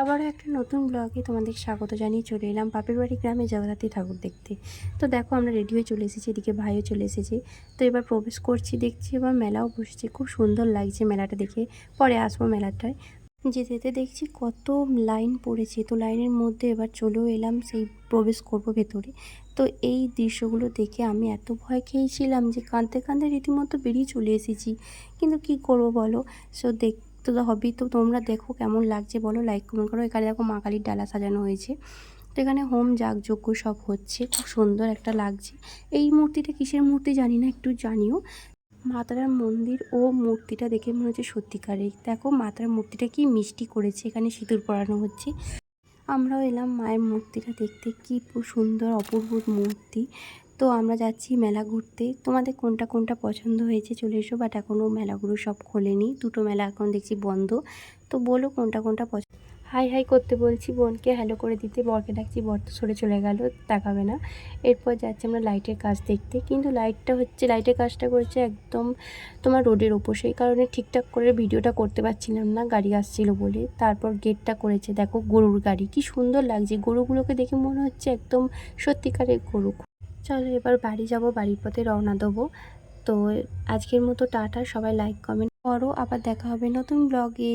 আবারও একটা নতুন ব্লগে তোমাদের স্বাগত জানিয়ে চলে এলাম বাপের বাড়ি গ্রামে জগদ্ধাত্রী ঠাকুর দেখতে। তো দেখো আমরা রেডি হয়ে চলে এসেছি, এদিকে ভাইও চলে এসেছে। তো এবার প্রবেশ করছি, দেখছি এবার মেলাও বসেছে। খুব সুন্দর লাগছে মেলাটা দেখে। পরে আসব মেলাটায় যেতে যেতে দেখছি কত লাইন পড়েছে। তো লাইনের মধ্যে এবার চলেও এলাম, সেই প্রবেশ করব ভেতরে। তো এই দৃশ্যগুলো দেখে আমি এত ভয় খেয়েছিলাম যে কাঁদতে কাঁদতে রীতিমতো বেরিয়ে চলে এসেছি। কিন্তু কি করব বলো? সো দেখতে তো হবেই তো তোমরা দেখো কেমন লাগছে, বলো লাইক কমেন্ট করো। এখানে দেখো মা কালীর ডালা সাজানো হয়েছে। তো এখানে হোম যাগযজ্ঞ সব হচ্ছে, খুব সুন্দর একটা লাগছে। এই মূর্তিটা কিসের মূর্তি জানি না, একটু জানিও। মাতারার মন্দির ও মূর্তিটা দেখে মনে হচ্ছে সত্যিকারের দেখো মাতারার মূর্তিটা কি মিষ্টি করেছে, এখানে সিঁদুর পরানো হচ্ছে। আমরাও এলাম মায়ের মূর্তিটা দেখতে, কি সুন্দর অপূর্ব মূর্তি। তো আমরা যাচ্ছি মেলা ঘুরতে। তোমাদের কোনটা কোনটা পছন্দ হয়েছে চলে এসো বাট এখনও মেলাগুলো সব খোলেনি। দুটো মেলা এখন দেখছি বন্ধ। তো বলো কোনটা কোনটা পছন্দ হাই হাই করতে বলছি বোনকে হ্যালো করে দিতে। বরকে ডাকছি, বর তো সরে চলে গেল দেখাবে না। এরপর যাচ্ছি আমরা লাইটের কাজ দেখতে। কিন্তু লাইটটা হচ্ছে লাইটের কাজটা করেছে একদম তোমার রোডের ওপর। সেই কারণে ঠিকঠাক করে ভিডিওটা করতে পারছিলাম না, গাড়ি আসছিল বলে। তারপর গেটটা করেছে, দেখো গরুর গাড়ি। কি সুন্দর লাগছে। গরুগুলোকে দেখে মনে হচ্ছে একদম সত্যিকারের গরু। চলো এবার বাড়ি যাব, বাড়ির পথে রওনা দেবো। তো আজকের মতো টাটা, সবাই লাইক কমেন্ট করো, আবার দেখা হবে নতুন ব্লগে